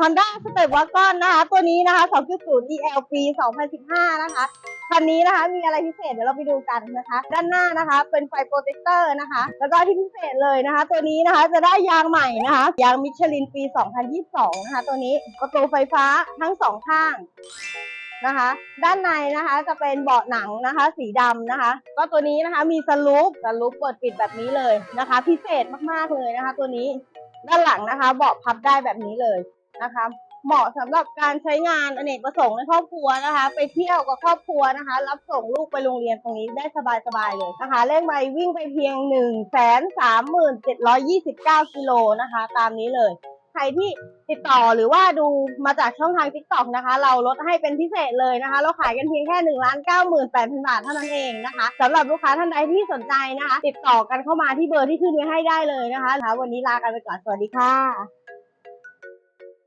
Honda Step Wagon นะคะ ตัวนี้นะคะ 2.0 EL ปี 2015 นะคะ คันนี้นะคะมีอะไรพิเศษเดี๋ยวเราไปดูกันนะคะ ด้านหน้านะคะเป็นไฟโปรเจคเตอร์นะคะ แล้วก็ที่พิเศษเลยนะคะ ตัวนี้นะคะจะได้ยางใหม่นะคะ ยางมิชลินปี 2022 นะคะ ตัวนี้ประตูไฟฟ้าทั้งสองข้างนะคะ ด้านในนะคะจะเป็นเบาะหนังนะคะ สีดำนะคะ ก็ตัวนี้นะคะมีสลูปสลูปเปิดปิดแบบนี้เลยนะคะ พิเศษมากๆเลยนะคะ ตัวนี้ด้านหลังนะคะ เบาะพับได้แบบนี้เลย นะคะ เหมาะสำหรับการใช้งานอเนกประสงค์ในครอบครัวนะคะ ไปเที่ยวกับครอบครัวนะคะ รับส่งลูกไปโรงเรียนตรงนี้ได้สบายๆเลยนะคะเลขไมล์วิ่งไปเพียง1นึ่งแสนสามหมื่นเจ็ดร้อยยี่สิบเก้ากิโลนะคะ ตามนี้เลยใครที่ติดต่อหรือว่าดูมาจากช่องทาง t ิ k t o k นะคะ เราลดให้เป็นพิเศษเลยนะคะ เราขายกันเพียงแค่1นึ่งล้านเก้าหมื่นแปดพันบาทเท่านั้นเองนะคะสำหรับลูกค้าท่านใดที่สนใจนะคะ ติดต่อกันเข้ามาที่เบอร์ที่ขึ้นไว้ให้ได้เลยนะคะวันนี้ลากันไปก่อนสวัสดีค่ะ